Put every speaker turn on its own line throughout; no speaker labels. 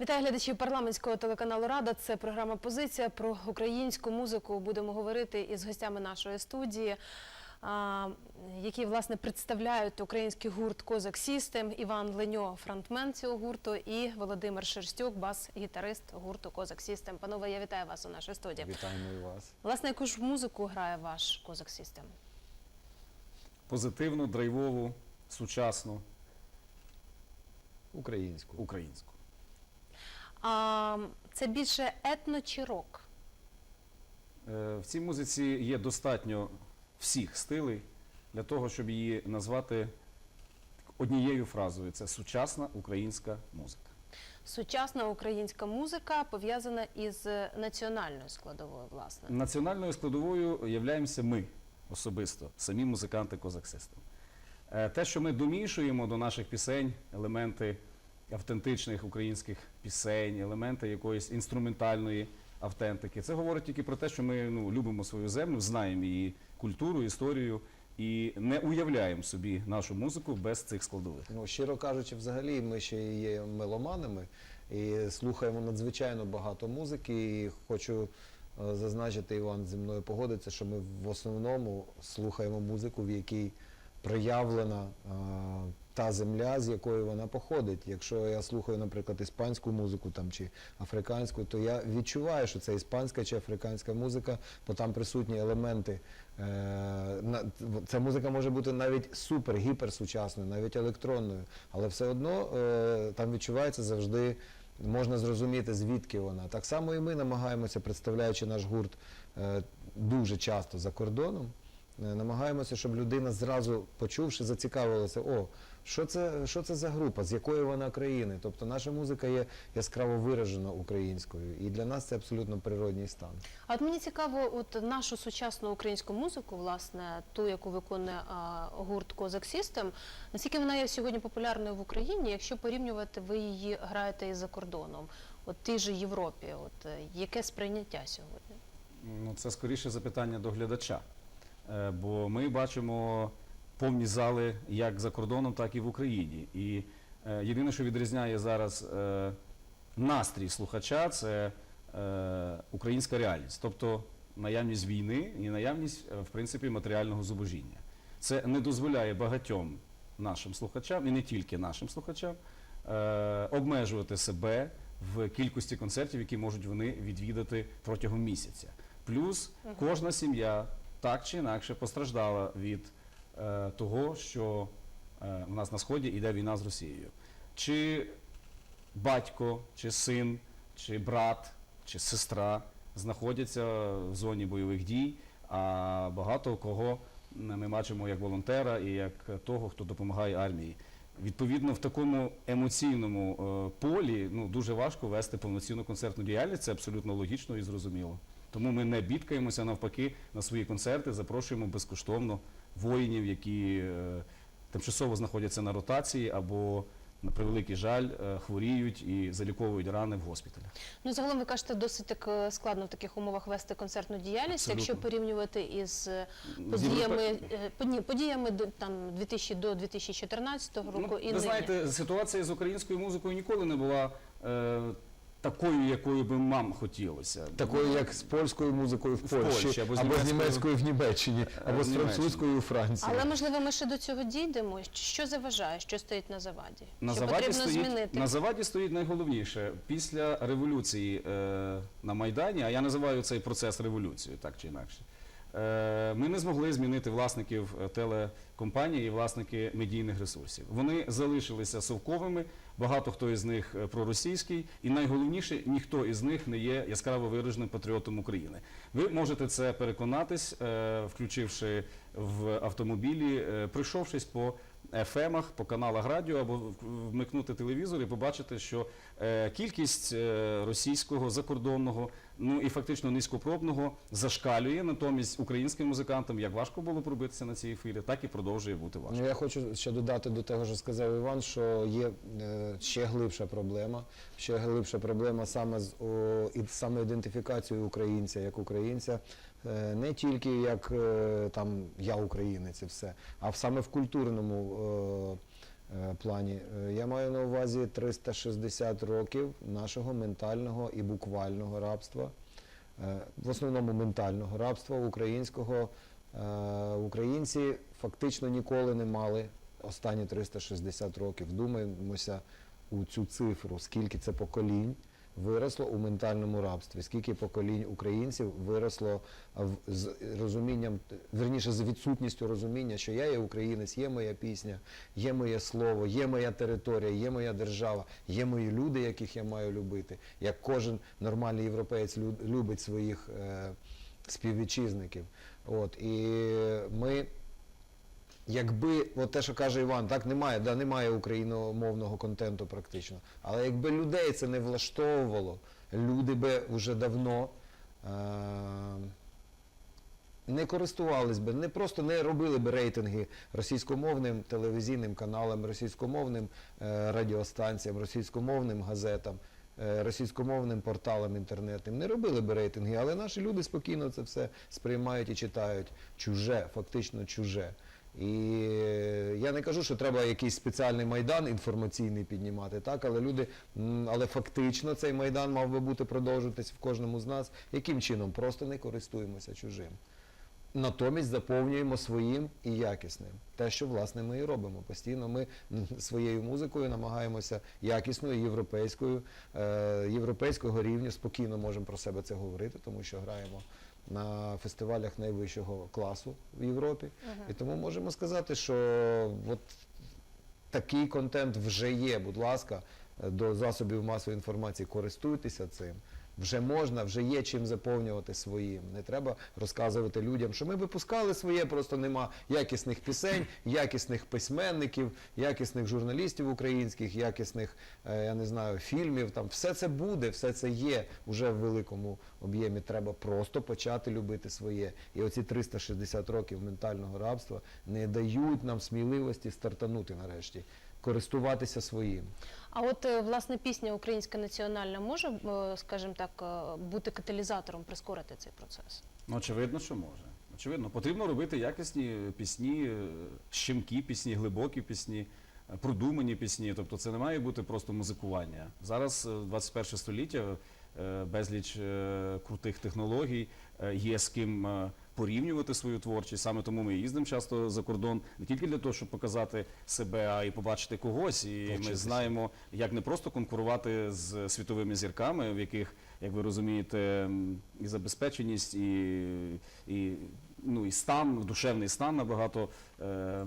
Вітаю глядачів парламентського телеканалу Рада. Це програма Позиція про українську музику. Будемо говорити із гостями нашої студії, які власне представляють український гурт Козак Сістем. Іван Леньо, фронтмен цього гурту, і Володимир Шерстюк, бас-гітарист гурту Козак Сістем. Панове, я вітаю вас у нашій студії.
Вітаємо і вас.
Власне, яку ж музику грає ваш Козак Сістем?
позитивну, драйвову, сучасну,
Українську.
українську.
А, це більше етно чи рок?
Е, В цій музиці є достатньо всіх стилей для того, щоб її назвати однією фразою. Це сучасна українська музика.
Сучасна українська музика пов'язана із національною складовою, власне.
Національною складовою являємося ми особисто, самі музиканти Козак Систем. Е, Те, що ми домішуємо до наших пісень, елементи автентичних українських пісень, елементи якоїсь інструментальної автентики, це говорить тільки про те, що ми ну, любимо свою землю, знаємо її культуру, історію і не уявляємо собі нашу музику без цих складових.
Ну, щиро кажучи, взагалі ми ще є меломанами і слухаємо надзвичайно багато музики. І хочу е, зазначити, Іван зі мною погодиться, що ми в основному слухаємо музику, в якій проявлена та земля, з якої вона походить. Якщо я слухаю, наприклад, іспанську музику там чи африканську, то я відчуваю, що це іспанська чи африканська музика, бо там присутні елементи. Е, ця музика може бути навіть супер, гіперсучасною, навіть електронною, але все одно е, там відчувається завжди. Можна зрозуміти, звідки вона. Так само і ми намагаємося, представляючи наш гурт е, дуже часто за кордоном, намагаємося, щоб людина зразу почувши, зацікавилася, о, що це, що це за група, з якої вона країни. Тобто наша музика є яскраво виражена українською, і для нас це абсолютно природній стан.
А от мені цікаво, от нашу сучасну українську музику, власне, ту, яку виконує а, гурт Козак Сістем, наскільки вона є сьогодні популярною в Україні, якщо порівнювати, ви її граєте і за кордоном, от тій же Європі, от е, яке сприйняття сьогодні?
Ну, це скоріше запитання до глядача. Е, Бо ми бачимо повні зали як за кордоном, так і в Україні. І е, єдине, що відрізняє зараз е, настрій слухача, це українська реальність, тобто наявність війни і наявність, в принципі, матеріального зубожіння. Це не дозволяє багатьом нашим слухачам, і не тільки нашим слухачам, обмежувати себе в кількості концертів, які можуть вони відвідати протягом місяця. Плюс кожна сім'я так чи інакше постраждала від е, того, що е, в нас на сході йде війна з Росією. Чи батько, чи син, чи брат, чи сестра знаходяться в зоні бойових дій, а багато кого ми бачимо як волонтера і як того, хто допомагає армії. Відповідно, в такому емоційному е, полі ну, дуже важко вести повноцінну концертну діяльність, це абсолютно логічно і зрозуміло. Тому ми не бідкаємося, навпаки, на свої концерти запрошуємо безкоштовно воїнів, які е, тимчасово знаходяться на ротації або, на превеликий жаль, е, хворіють і заліковують рани в госпіталях.
Ну, загалом ви кажете, досить так е, складно в таких умовах вести концертну діяльність,
Абсолютно.
якщо порівнювати із е,
З
подіями, е, подні- подіями до там 2000 до 2014 року
Ну,
і
ви
нині.
знаєте, ситуація з українською музикою ніколи не була е, такою, якою би нам хотілося.
Такою, як з польською музикою в
В
Польщі,
Польщі, або
або,
з
з
німецькою-
в Німеччині, або
з
з французькою у Франції.
Але можливо, ми ще до цього дійдемо. Що заважає, що стоїть на заваді?
На
що
заваді,
потрібно
стоїть,
змінити?
на заваді стоїть найголовніше. Після революції е, на Майдані, а я називаю цей процес революцією, так чи інакше. Е, ми не змогли змінити власників е, телекомпаній і власники медійних ресурсів. Вони залишилися совковими, багато хто із них е, проросійський, і найголовніше, ніхто із них не є яскраво вираженим патріотом України. Ви можете це переконатись, е, включивши в автомобілі, прийшовшись пройшовшись по FM-ах, по каналах радіо або вмикнути телевізор і побачити, що е, кількість е, російського закордонного, ну і фактично низькопробного зашкалює. Натомість українським музикантам як важко було пробитися на цій ефірі, так і продовжує бути важко.
Ну, я хочу ще додати до того, що сказав Іван, що є е, ще глибша проблема. Ще глибша проблема саме з о, і самоідентифікацією українця як українця, не тільки як е, там я українець і все, а саме в культурному. е, е, плані. Е, Я маю на увазі 360 років нашого ментального і буквального рабства, Е, в основному ментального рабства українського. Е, Українці фактично ніколи не мали останні 360 років. Вдумаємося у цю цифру, скільки це поколінь виросло у ментальному рабстві, скільки поколінь українців виросло з розумінням, верніше з відсутністю розуміння, що я є українець, є моя пісня, є моє слово, є моя територія, є моя держава, є мої люди, яких я маю любити. Як кожен нормальний європеєць лю- любить своїх е, співвітчизників. От і ми. Якби, от те, що каже Іван, так немає, да, немає україномовного контенту практично. Але якби людей це не влаштовувало, люди би вже давно е- не користувались би, не просто не робили би рейтинги російськомовним телевізійним каналам, російськомовним е, радіостанціям, російськомовним газетам, е, російськомовним порталам інтернетним. Не робили би рейтинги, але наші люди спокійно це все сприймають і читають чуже, фактично чуже. І е, я не кажу, що треба якийсь спеціальний майдан інформаційний піднімати, так, але люди, але фактично цей майдан мав би бути продовжуватись в кожному з нас. Яким чином? Просто не користуємося чужим. Натомість заповнюємо своїм і якісним. Те, що власне ми і робимо. Постійно ми своєю музикою намагаємося якісною, європейською, е, європейського рівня, спокійно можемо про себе це говорити, тому що граємо на фестивалях найвищого класу в Європі. І тому можемо сказати, що от такий контент вже є. Будь ласка, е, до засобів масової інформації користуйтеся цим. Вже можна, вже є чим заповнювати своїм. Не треба розказувати людям, що ми випускали своє, просто нема якісних пісень, якісних письменників, якісних журналістів українських, якісних, е, я не знаю, фільмів. Там все це буде, все це є уже в великому об'ємі. Треба просто почати любити своє. І оці 360 років ментального рабства не дають нам сміливості стартанути нарешті, користуватися своїм.
А от е, власне пісня українська національна може, е, скажімо так, е, бути каталізатором, прискорити цей процес?
Ну, очевидно, що може. Очевидно, потрібно робити якісні пісні, щемкі пісні, глибокі пісні, продумані пісні. Тобто це не має бути просто музикування. Зараз е, 21 століття, безліч е, крутих технологій, е, є з ким е, порівнювати свою творчість. Саме тому ми їздимо часто за кордон не тільки для того, щоб показати себе, а й побачити когось. І ми знаємо, як не просто конкурувати з світовими зірками, в яких, як ви розумієте, і забезпеченість, і, і, ну, і стан, душевний стан набагато е,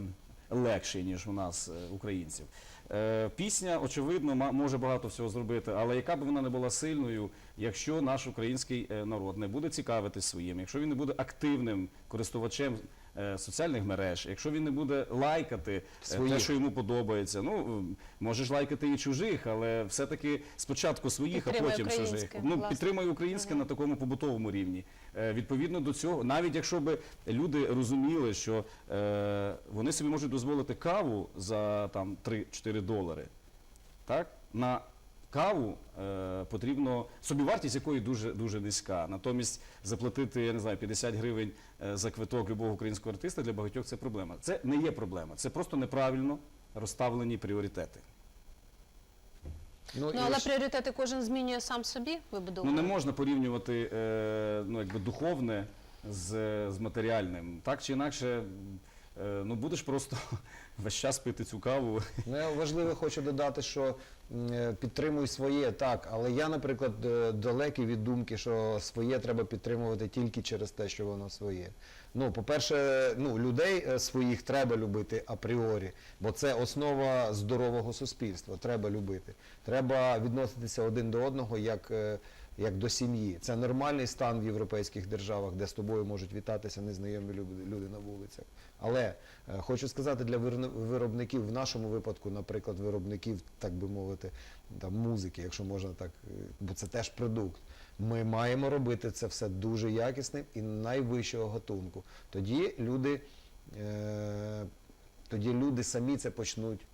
легший, ніж у нас, е, українців. Е, пісня, очевидно, може багато всього зробити, але яка б вона не була сильною, якщо наш український е, народ не буде цікавитись своїм, якщо він не буде активним користувачем е, соціальних мереж, якщо він не буде лайкати е, те,
Своїх.
що йому подобається, ну можеш лайкати і чужих, але все-таки спочатку своїх, а потім чужих. Ну
власне.
підтримай українське на такому побутовому рівні. Відповідно до цього, навіть якщо б люди розуміли, що е, вони собі можуть дозволити каву за там 3-4 долари, так на каву е, потрібно собівартість якої дуже дуже низька. Натомість заплатити, я не знаю, 50 гривень е, за квиток любого українського артиста для багатьох це проблема. Це не є проблема, це просто неправильно розставлені пріоритети.
Ну
і
але
ж-
пріоритети кожен змінює сам собі
Ну не можна порівнювати е, ну, якби духовне з, з матеріальним. Так чи інакше, е, ну будеш просто весь час пити цю каву.
Ну, я важливо хочу додати, що е, підтримуй своє, так, але я, наприклад, е, далекий від думки, що своє треба підтримувати тільки через те, що воно своє. Ну, по-перше, ну, людей своїх треба любити апріорі, бо це основа здорового суспільства. Треба любити. Треба відноситися один до одного як, як до сім'ї. Це нормальний стан в європейських державах, де з тобою можуть вітатися незнайомі люди, на вулицях. Але е, хочу сказати для виробників, в нашому випадку, наприклад, виробників, так би мовити, там, музики, якщо можна так, е, бо це теж продукт. Ми маємо робити це все дуже якісним і найвищого гатунку. Тоді люди, е, тоді люди самі це почнуть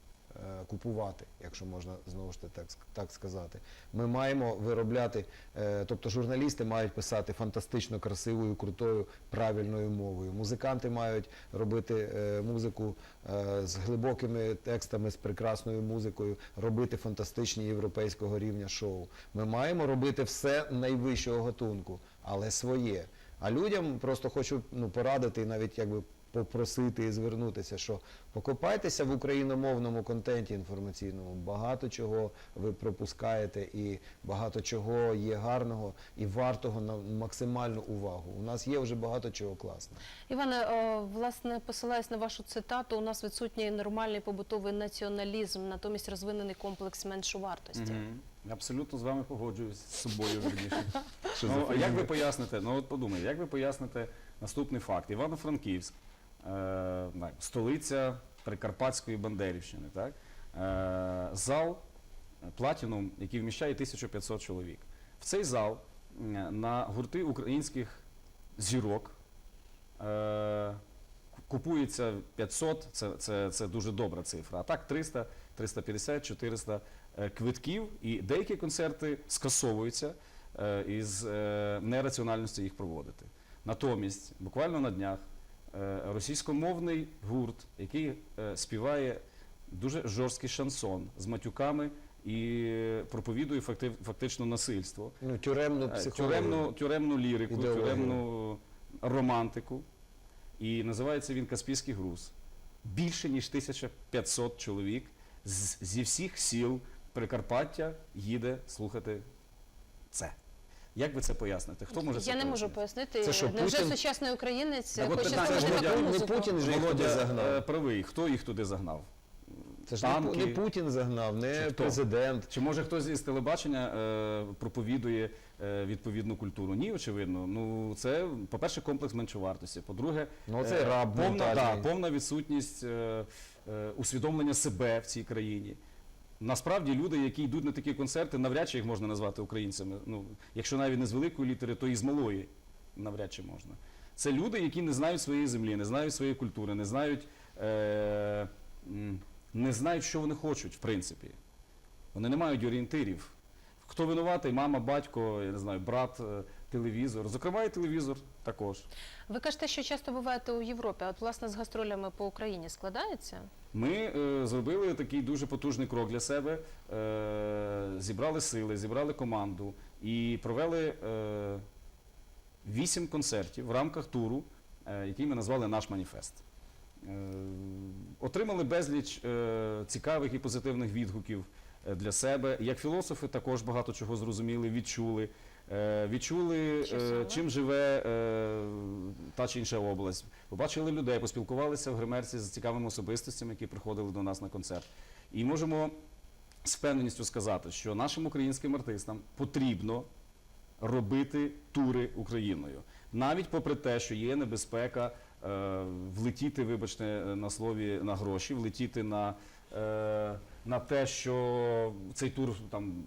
купувати, якщо можна знову ж так, так сказати. Ми маємо виробляти, е, тобто журналісти мають писати фантастично красивою, крутою, правильною мовою. Музиканти мають робити е, музику е, з глибокими текстами, з прекрасною музикою, робити фантастичні європейського рівня шоу. Ми маємо робити все найвищого гатунку, але своє. А людям просто хочу ну, порадити і навіть якби попросити і звернутися, що покопайтеся в україномовному контенті інформаційному. Багато чого ви пропускаєте, і багато чого є гарного і вартого на максимальну увагу. У нас є вже багато чого класного.
Іване, о, власне, посилаюсь на вашу цитату, у нас відсутній нормальний побутовий націоналізм, натомість розвинений комплекс меншовартості.
Мгм. Абсолютно з вами погоджуюсь з собою ну, а як ви поясните? Ну от подумайте, як ви поясните наступний факт? Івано-Франківськ, е, столиця Прикарпатської Бандерівщини, так? Е, зал Платінум, який вміщає 1500 чоловік. В цей зал на гурти українських зірок е, купується 500, це, це, це дуже добра цифра. А так 300, 350, 400 е, квитків, і деякі концерти скасовуються е, із е, нераціональності їх проводити. Натомість, буквально на днях, російськомовний гурт, який е, співає дуже жорсткий шансон з матюками і проповідує факти- фактично насильство.
Ну, тюремну
Е,
психологію.
Тюремну, тюремну лірику,
Ідеологію.
тюремну романтику. І називається він Каспійський груз. Більше ніж 1500 чоловік з, зі всіх сіл Прикарпаття їде слухати це. Як ви це поясните? Хто може це
Я не можу
пояснити?
Це що,
Невже
Путін?
сучасний українець
Так от
хоче
питання
слухати
не-
таку
не
музику?
Путін же їх туди
Володя
загнав.
е, правий. Хто їх туди загнав?
Це ж не, Пу-
танки.
не Путін загнав,
Чи
не
хто?
президент.
Чи може хтось із телебачення е, проповідує е, відповідну культуру? Ні, очевидно. Ну це, по-перше, комплекс меншовартості. По-друге,
Ну, це
е,
раб
повна,
ментальний.
да, повна відсутність е, е, усвідомлення себе в цій країні. Насправді люди, які йдуть на такі концерти, навряд чи їх можна назвати українцями. Ну, якщо навіть не з великої літери, то і з малої навряд чи можна. Це люди, які не знають своєї землі, не знають своєї культури, не знають, е, не знають, що вони хочуть, в принципі. Вони не мають орієнтирів. Хто винуватий? Мама, батько, я не знаю, брат, е, телевізор. Зокрема, і телевізор також.
Ви кажете, що часто буваєте у Європі, а от власне з гастролями по Україні складається?
Ми е, зробили такий дуже потужний крок для себе. Е, зібрали сили, зібрали команду і провели е, вісім концертів в рамках туру, е, який ми назвали Наш маніфест. Е, отримали безліч е, цікавих і позитивних відгуків е, для себе. Як філософи також багато чого зрозуміли, відчули. Е, Відчули, е, чим живе е, та чи інша область. Побачили людей, поспілкувалися в гримерці з цікавими особистостями, які приходили до нас на концерт. І можемо з впевненістю сказати, що нашим українським артистам потрібно робити тури Україною. Навіть попри те, що є небезпека влетіти, вибачте, на слові на гроші, влетіти на, на те, що цей тур там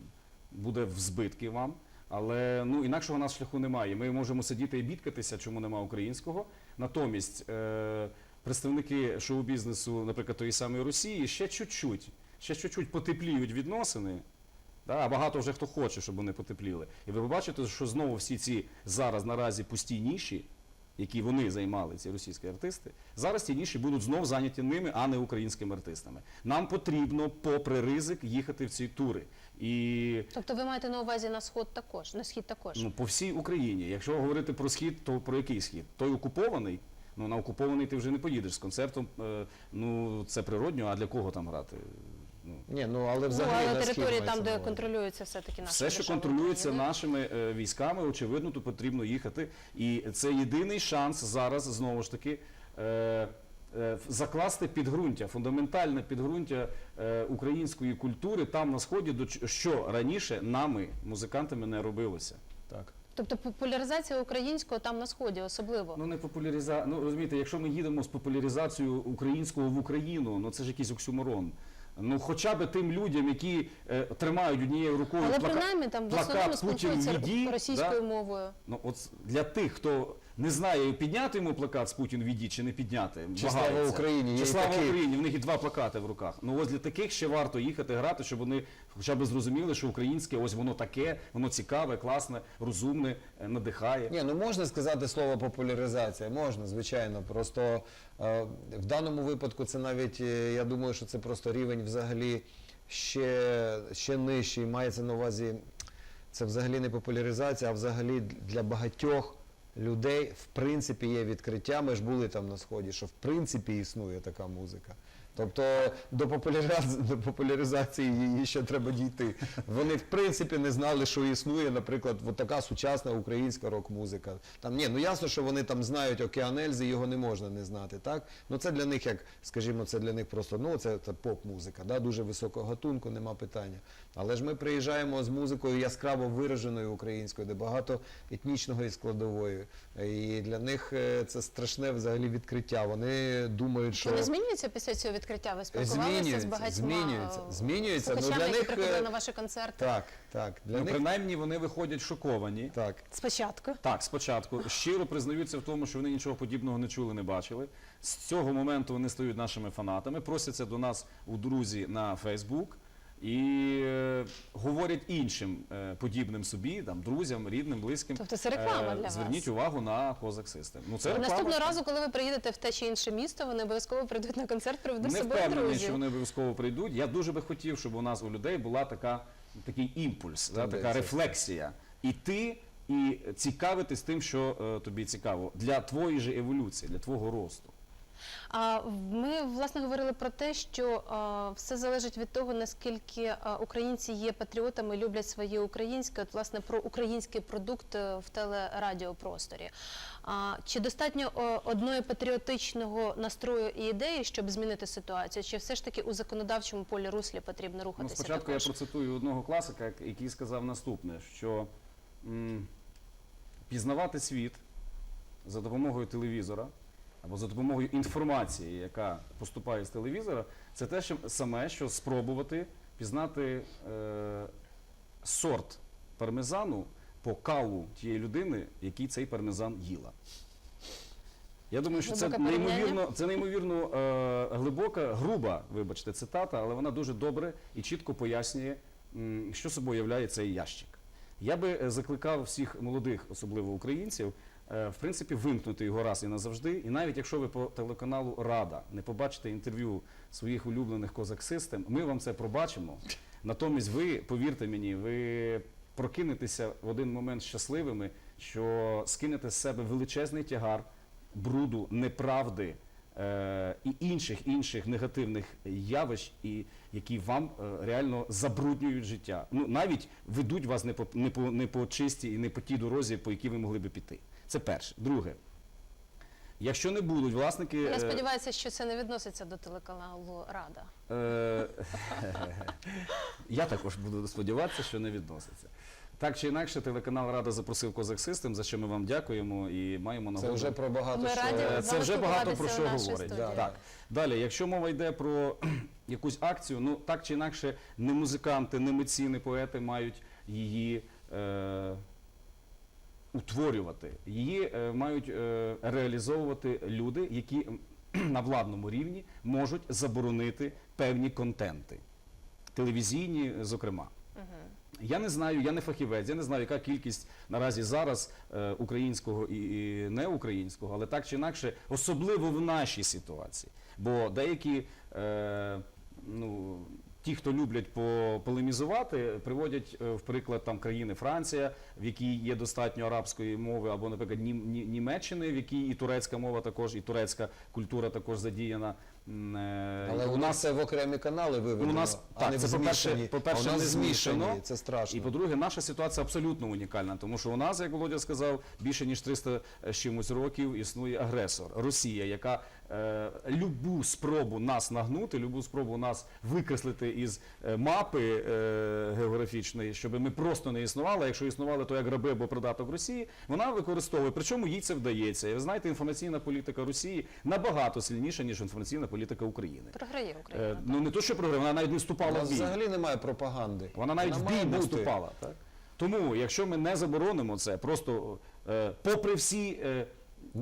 буде в збитки вам. Але ну інакшого нас шляху немає. Ми можемо сидіти і бідкатися, чому немає українського. Натомість е, представники шоу-бізнесу, наприклад, тої самої Росії, ще чуть-чуть, ще чуть-чуть потепліють відносини. Да, а багато вже хто хоче, щоб вони потепліли. І ви побачите, що знову всі ці зараз наразі пусті ніші, які вони займали, ці російські артисти, зараз ці ніші будуть знов зайняті ними, а не українськими артистами. Нам потрібно, попри ризик, їхати в ці тури. І
Тобто ви маєте на увазі на сход також, на схід також.
Ну, по всій Україні. Якщо говорити про схід, то про який схід? Той окупований. Ну, на окупований ти вже не поїдеш з концертом. е, Ну, це природньо, а для кого там грати? Ну,
Ні, ну але
ну,
взагалі
але
на схід
території там,
на
де
увазі.
контролюється все-таки наша
все, що контролюється нашими е, військами, очевидно, тут потрібно їхати. І це єдиний шанс зараз знову ж таки. Е, е, Закласти підґрунтя, фундаментальне підґрунтя е, української культури там на сході, до ч- що раніше нами, музикантами, не робилося.
Так.
Тобто популяризація українського там на сході особливо.
Ну не популяриза... Ну розумієте, якщо ми їдемо з популяризацією українського в Україну, ну це ж якийсь оксюморон. Ну хоча б тим людям, які е, тримають однією рукою
Але
плака-
принаймні там в
плакат
основному
«Путін
спілкуються
відій»,
російською
да?
мовою.
Ну от для тих, хто не знає, підняти йому плакат з Путін віді чи не підняти.
Чи «Слава. Україні»,
Чи слава
такі.
Україні, в них і два плакати в руках. Ну ось для таких ще варто їхати грати, щоб вони хоча б зрозуміли, що українське ось воно таке, воно цікаве, класне, розумне, е, надихає.
Ні, ну можна сказати слово популяризація, можна, звичайно. Просто е, в даному випадку це навіть, е, я думаю, що це просто рівень взагалі ще, ще нижчий. Мається на увазі, це взагалі не популяризація, а взагалі для багатьох людей в принципі є відкриття. Ми ж були там на сході, що в принципі існує така музика. Тобто до популяризації, до популяризації її ще треба дійти. Вони в принципі не знали, що існує, наприклад, от така сучасна українська рок-музика. Там ні, ну ясно, що вони там знають Океан Ельзи, його не можна не знати, так? Ну це для них, як скажімо, це для них просто ну це, це поп-музика, да? дуже високого гатунку, нема питання. Але ж ми приїжджаємо з музикою яскраво вираженою українською, де багато етнічного і складової. І для них е, це страшне взагалі відкриття. Вони думають, що
Вони змінюються після цього відкриття? Ви спілкувалися з
Змінюються,
багатьма
змінюється,
е,
змінюються. Ну,
слухачами,
для
які
них,
приходили
е,
на ваші концерти?
Так, так. Для
Ну,
них
принаймні вони виходять шоковані.
так.
Спочатку.
Так, спочатку щиро признаються в тому, що вони нічого подібного не чули, не бачили. З цього моменту вони стають нашими фанатами, просяться до нас у друзі на Фейсбук і е, говорять іншим е, подібним собі, там, друзям, рідним, близьким.
Тобто це реклама
е,
для вас?
Зверніть увагу на Козак System. Ну, це реклама.
Наступного разу, коли ви приїдете в те чи інше місто, вони обов'язково прийдуть на концерт, приведуть з
Не
собою
впевнений,
друзів.
що вони обов'язково прийдуть. Я дуже би хотів, щоб у нас у людей була така, такий імпульс, да, така
Тенденція.
рефлексія. Іти і цікавитись тим, що е, тобі цікаво, для твоєї же еволюції, для твого росту.
Ми власне говорили про те, що все залежить від того, наскільки українці є патріотами, люблять своє українське, от власне про український продукт е, в телерадіопросторі. Чи достатньо одної патріотичного настрою і ідеї, щоб змінити ситуацію? Чи все ж таки у законодавчому полі руслі потрібно
Ну,
рухатися?
спочатку
також?
я процитую одного класика, який сказав наступне: що м, пізнавати світ за допомогою телевізора або за допомогою інформації, яка поступає з телевізора, це те що саме, що спробувати пізнати е, сорт пармезану по каву тієї людини, який цей пармезан їла. Я думаю, що це неймовірно, це неймовірно е, глибока, груба, вибачте, цитата, але вона дуже добре і чітко пояснює, що собою являє цей ящик. Я би е, закликав всіх молодих, особливо українців, в принципі, вимкнути його раз і назавжди. І навіть якщо ви по телеканалу Рада не побачите інтерв'ю своїх улюблених козак-систем, ми вам це пробачимо. Натомість ви, повірте мені, ви прокинетеся в один момент щасливими, що скинете з себе величезний тягар бруду, неправди е, і інших інших негативних явищ, і які вам е, реально забруднюють життя. Ну навіть ведуть вас не по не по не по чистій і не по тій дорозі, по якій ви могли би піти. Це перше. Друге. Якщо не будуть власники.
Я
е,
сподіваюся, що це не відноситься до телеканалу Рада.
Е, Я також буду сподіватися, що не відноситься. Так чи інакше, телеканал Рада запросив Козак Систем, за що ми вам дякуємо і маємо
Це
нагоду.
вже про багато
Ми
що.
раді
Це вже багато про що говорить.
Да.
Так. Далі, якщо мова йде про якусь акцію, ну так чи інакше, не музиканти, не митці, не поети мають її е, утворювати. Її е, мають е, реалізовувати люди, які на владному рівні можуть заборонити певні контенти, телевізійні, зокрема. Я не знаю, я не фахівець, я не знаю, яка кількість наразі зараз е, українського і, і неукраїнського, але так чи інакше, особливо в нашій ситуації. Бо деякі, е, ну, ті, хто люблять по- полемізувати, приводять е, в приклад там країни Франція, в якій є достатньо арабської мови, або, наприклад, Нім- Німеччини, в якій і турецька мова також, і турецька культура також задіяна. Е,
Але у нас це в окремі канали виведено,
у нас
а
так,
не
це по-перше, по-перше, не
змішані,
змішано.
це страшно.
І по-друге, наша ситуація абсолютно унікальна, тому що у нас, як Володя сказав, більше ніж 300 з чимось років існує агресор Росія, яка е, любу спробу нас нагнути, любу спробу нас викреслити із е, мапи е, географічної, щоб ми просто не існували. Якщо існували, то як раби або придаток Росії, вона використовує. Причому їй це вдається. І ви знаєте, інформаційна політика Росії набагато сильніша ніж інформаційна політика України.
Програє Україна.
Е, ну не то, що програма, вона навіть не вступала в бій.
взагалі немає пропаганди.
Вона навіть в бій не вступала. Так? Тому, якщо ми не заборонимо це, просто е, попри всі е,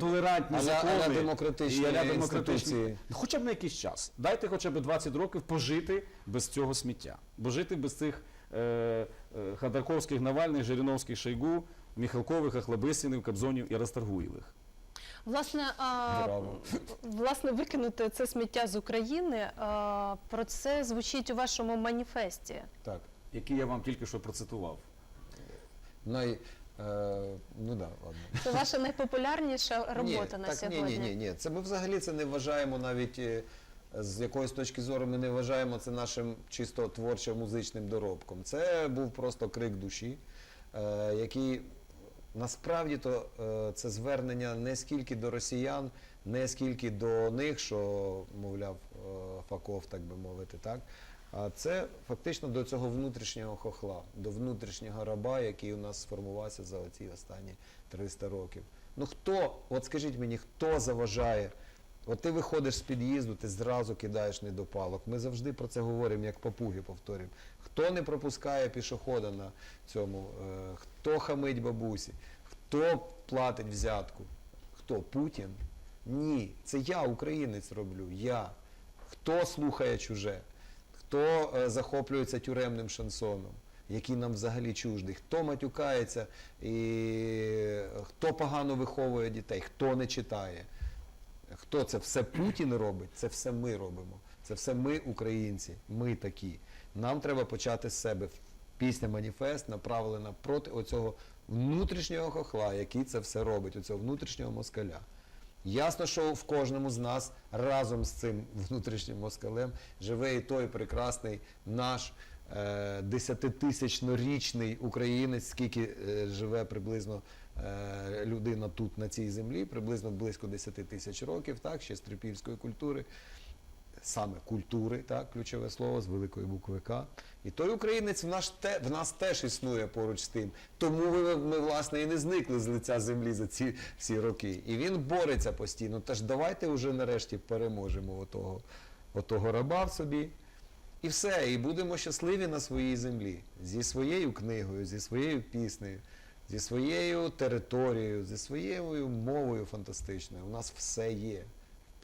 толерантні
А-ля-
закони
а-ля демократичні
і а-ля
інституції.
Хоча б на якийсь час. Дайте хоча б 20 років пожити без цього сміття. Бо жити без цих е, е, Ходорковських, Навальних, Жириновських, Шойгу, Міхалкових, Ахлобистінів, Кобзонів і Расторгуєвих.
Власне, а, власне, викинути це сміття з України. А, про це звучить у вашому маніфесті.
Так.
Які я вам тільки що процитував.
Най, е, ну да, ладно.
Це ваша найпопулярніша робота
ні,
на
так,
сьогодні.
Ні, ні, ні, ні. Це ми взагалі це не вважаємо навіть е, з якоїсь точки зору. Ми не вважаємо це нашим чисто творчо-музичним доробком. Це був просто крик душі, е, який насправді то е, це звернення не скільки до росіян, не скільки до них, що мовляв е, факов, так би мовити, так. А це фактично до цього внутрішнього хохла, до внутрішнього раба, який у нас сформувався за оці останні 300 років. Ну хто, от скажіть мені, хто заважає? От ти виходиш з під'їзду, ти зразу кидаєш недопалок. Ми завжди про це говоримо, як папуги повторюємо. Хто не пропускає пішохода на цьому, е, хто хамить бабусі, хто платить взятку? Хто? Путін? Ні, це я, українець, роблю. Я. Хто слухає чуже? Хто е, захоплюється тюремним шансоном, який нам взагалі чуждий? Хто матюкається і е, хто погано виховує дітей, хто не читає? Хто це все Путін робить? Це все ми робимо. Це все ми, українці. Ми такі. Нам треба почати з себе. Пісня Маніфест направлена проти оцього внутрішнього хохла, який це все робить, оцього внутрішнього москаля. Ясно, що в кожному з нас разом з цим внутрішнім москалем живе і той прекрасний наш е, десятитисячнорічний українець, скільки е, живе приблизно людина тут на цій землі, приблизно близько 10 тисяч років, так, ще з трипільської культури саме культури, так, ключове слово з великої букви К. І той українець в, наш те, в нас теж існує поруч з тим. Тому ми, ми, власне, і не зникли з лиця землі за ці всі роки. І він бореться постійно. Тож давайте вже нарешті переможемо отого, отого раба в собі. І все, і будемо щасливі на своїй землі зі своєю книгою, зі своєю піснею, зі своєю територією, зі своєю мовою фантастичною. У нас все є.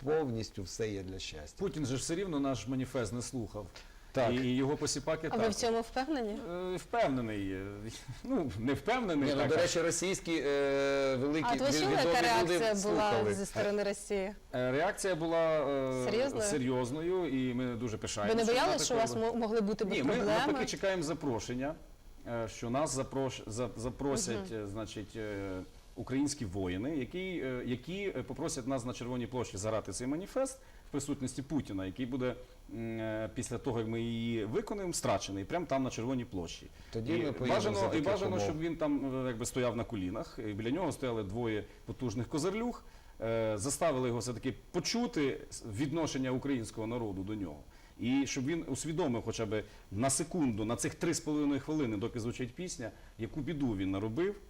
Повністю все є для щастя.
Путін же ж все рівно наш маніфест не слухав.
Так.
І його посіпаки
А ви
так.
в цьому впевнені?
Е, Впевнений. е, Ну, не впевнений.
Ні, ну,
так,
до
а-
речі, російські е, великі
А от ви чули, яка
відомі люди
реакція була
слухали.
зі сторони Росії?
Е, Реакція була е,
Серйозною?
серйозною, і ми дуже
Ви
пишаємося.
не
що
боялися, що у вас мо- могли бути
Ні, ми
проблеми?
навпаки чекаємо запрошення, що нас запрош... запросять, е, значить, е, українські воїни, які, е, які е, попросять нас на Червоній площі зарати цей маніфест в присутності Путіна, який буде е, після того, як ми її виконуємо, страчений прямо там на Червоній площі.
Тоді
і
ми
бажано,
за
і бажано,
умов.
щоб він там е, якби стояв на колінах. І біля нього стояли двоє потужних козарлюг. е, Заставили його все-таки почути відношення українського народу до нього. І щоб він усвідомив хоча б на секунду, на цих три з половиною хвилини, доки звучить пісня, яку біду він наробив,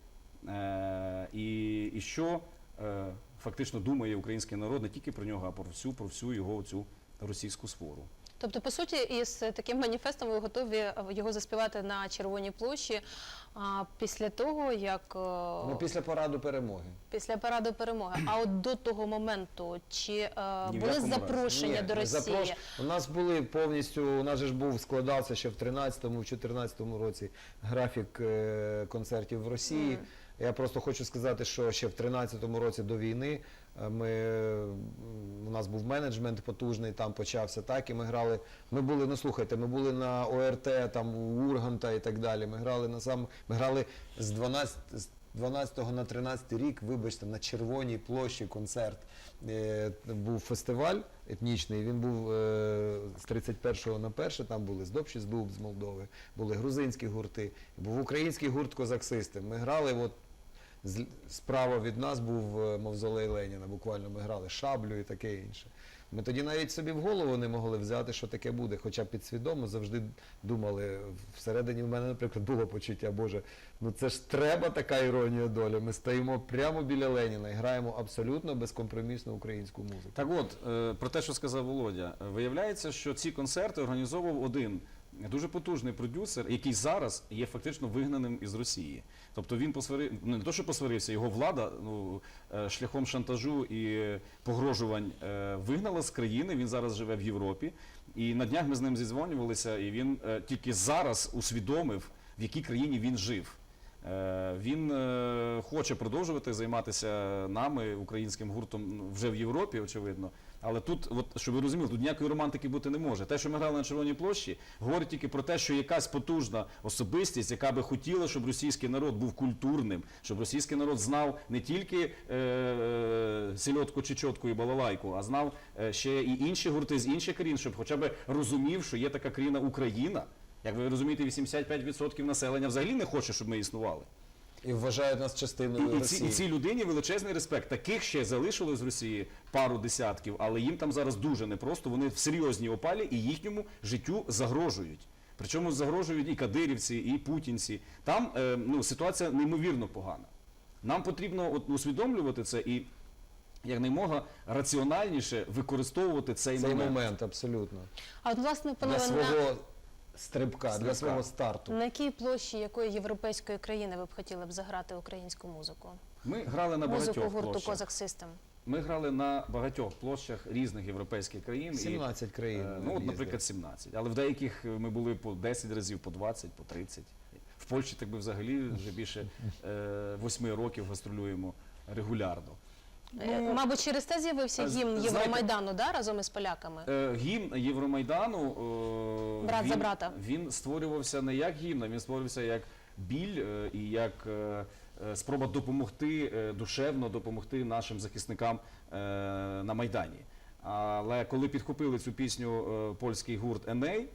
е, і, і що е, фактично думає український народ не тільки про нього, а про всю, про всю його цю російську свору.
Тобто, по суті, із таким маніфестом ви готові е, його заспівати на Червоній площі а, після того, як е,
Ну, після параду перемоги.
після параду перемоги. А от до того моменту, чи е,
Ні в
були
разі.
запрошення
Ні,
до Росії?
запрош- У нас були повністю, у нас же ж був складався ще в 13-му, в 14-му році графік е, концертів в Росії.
Мгм.
Я просто хочу сказати, що ще в 13-му році до війни е, ми, е, у нас був менеджмент потужний, там почався так, і ми грали. Ми були, ну слухайте, ми були на ОРТ, там у Урганта і так далі. Ми грали на сам, ми грали з 12, з 12 на 13 рік, вибачте, на Червоній площі концерт. Е, був фестиваль етнічний, він був е, з 31 на 1, там були здобші з Дуб з Молдови, були грузинські гурти, був український гурт Козак-Систем. Ми грали от справа від нас був е, мавзолей Леніна. Буквально ми грали шаблю і таке інше. Ми тоді навіть собі в голову не могли взяти, що таке буде. Хоча підсвідомо завжди думали, всередині в мене, наприклад, було почуття, Боже, ну це ж треба така іронія долі. Ми стоїмо прямо біля Леніна і граємо абсолютно безкомпромісну українську музику.
Так от, е, про те, що сказав Володя, виявляється, що ці концерти організовував один дуже потужний продюсер, який зараз є фактично вигнаним із Росії. Тобто він посварив, ну не то, що посварився, його влада ну, е, шляхом шантажу і погрожувань е, вигнала з країни. Він зараз живе в Європі. І на днях ми з ним зідзвонювалися, і він е, тільки зараз усвідомив, в якій країні він жив. Він хоче продовжувати займатися нами, українським гуртом, ну, вже в Європі, очевидно. Але тут, от, щоб ви розуміли, тут ніякої романтики бути не може. Те, що ми грали на Червоній площі, говорить тільки про те, що якась потужна особистість, яка би хотіла, щоб російський народ був культурним, щоб російський народ знав не тільки е, е, сільотку, чечотку і балалайку, а знав е, ще і інші гурти з інших країн, щоб хоча б розумів, що є така країна Україна. Як ви розумієте, 85% населення взагалі не хоче, щоб ми існували.
І вважають нас
І,
частиною
і, ці,
Росії.
і цій людині величезний респект. Таких ще залишилось з Росії пару десятків, але їм там зараз дуже непросто. Вони в серйозній опалі і їхньому життю загрожують. Причому загрожують і кадирівці, і путінці. Там е, ну, ситуація неймовірно погана. Нам потрібно от, усвідомлювати це і якнаймога раціональніше використовувати цей,
Цей
момент.
момент абсолютно.
А от, власне,
Для
на,
свого стрибка,
Стрибка.
для свого старту.
на якій площі якої європейської країни ви б хотіли б заграти українську музику?
Ми грали на
Музику
багатьох
гурту
площах.
Козак Систем.
Ми грали на багатьох площах різних європейських країн. і
17 країн.
Е, Ну, от,
об'їздили.
наприклад, 17. Але в деяких е, ми були по 10 разів, по 20, по 30. В Польщі так би взагалі вже більше е, 8 років гастролюємо регулярно.
Е, Мабуть, через те з'явився
з-
гімн
знаєте-
Євромайдану, да, разом із поляками.
Е, Гімн Євромайдану е,
Брат
він,
за брата.
він створювався не як гімн, а він створювався як біль е, і як е, е, спроба допомогти е, душевно допомогти нашим захисникам е, на Майдані. Але коли підхопили цю пісню е, польський гурт Еней, е,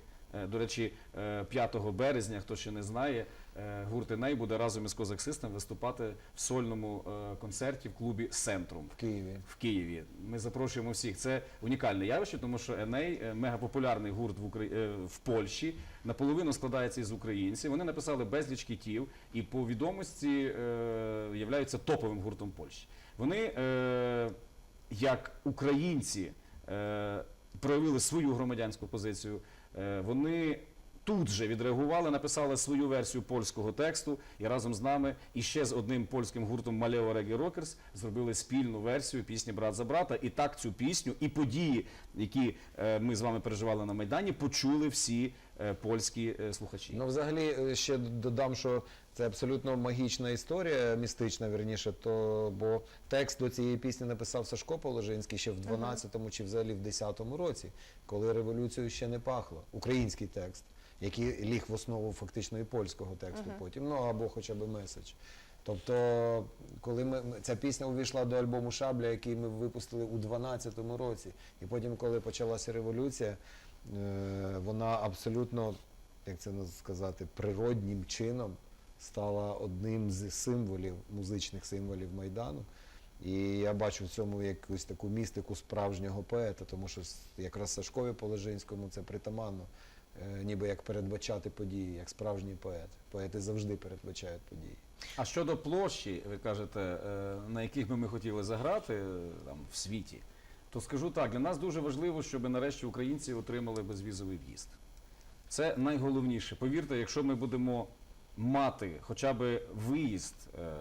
до речі, е, 5 березня, хто ще не знає, е, гурт Еней буде разом із Козак Систем виступати в сольному е, концерті в клубі Центрум
в Києві.
в Києві. Ми запрошуємо всіх. Це унікальне явище, тому що Еней е, мегапопулярний гурт в, Украї... е, в Польщі. Наполовину складається із українців. Вони написали безліч кітів і по відомості е, являються топовим гуртом Польщі. Вони, е, як українці, е, проявили свою громадянську позицію. Е, вони тут же відреагували, написали свою версію польського тексту і разом з нами і ще з одним польським гуртом Малео Регі Рокерс зробили спільну версію пісні Брат за брата. І так цю пісню і події, які е, ми з вами переживали на Майдані, почули всі е, польські слухачі.
Ну, взагалі, ще додам, що це абсолютно магічна історія, містична, верніше, то, бо текст до цієї пісні написав Сашко Положинський ще в 12-му чи взагалі в 10-му році, коли революцію ще не пахло. Український текст, який ліг в основу фактично і польського тексту потім, ну або хоча б меседж. Тобто, коли ми ми- ця пісня увійшла до альбому Шабля, який ми випустили у 12-му році, і потім, коли почалася революція, е, вона абсолютно, як це сказати, природнім чином стала одним з символів, музичних символів Майдану. І я бачу в цьому якусь таку містику справжнього поета, тому що якраз Сашкові Положинському це притаманно, е, ніби як передбачати події, як справжній поет. Поети завжди передбачають події.
А щодо площі, ви кажете, е, на яких би ми хотіли заграти е, там, в світі, то скажу так, для нас дуже важливо, щоб нарешті українці отримали безвізовий в'їзд. Це найголовніше. Повірте, якщо ми будемо мати хоча б виїзд е,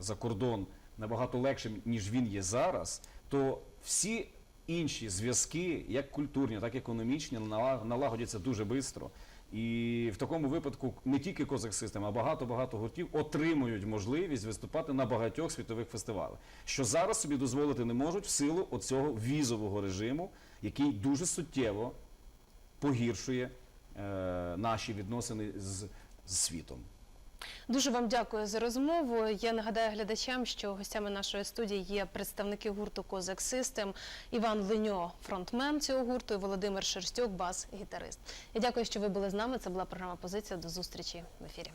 за кордон набагато легшим, ніж він є зараз, то всі інші зв'язки, як культурні, так і економічні, налагодяться дуже швидко. І в такому випадку не тільки Козак Систем, а багато-багато гуртів отримують можливість виступати на багатьох світових фестивалях, що зараз собі дозволити не можуть в силу оцього візового режиму, який дуже суттєво погіршує е, наші відносини з, з світом.
Дуже вам дякую за розмову. Я нагадаю глядачам, що гостями нашої студії є представники гурту Козак Систем, Іван Леньо, фронтмен цього гурту, і Володимир Шерстюк, бас-гітарист. Я дякую, що ви були з нами. Це була програма Позиція. До зустрічі в ефірі.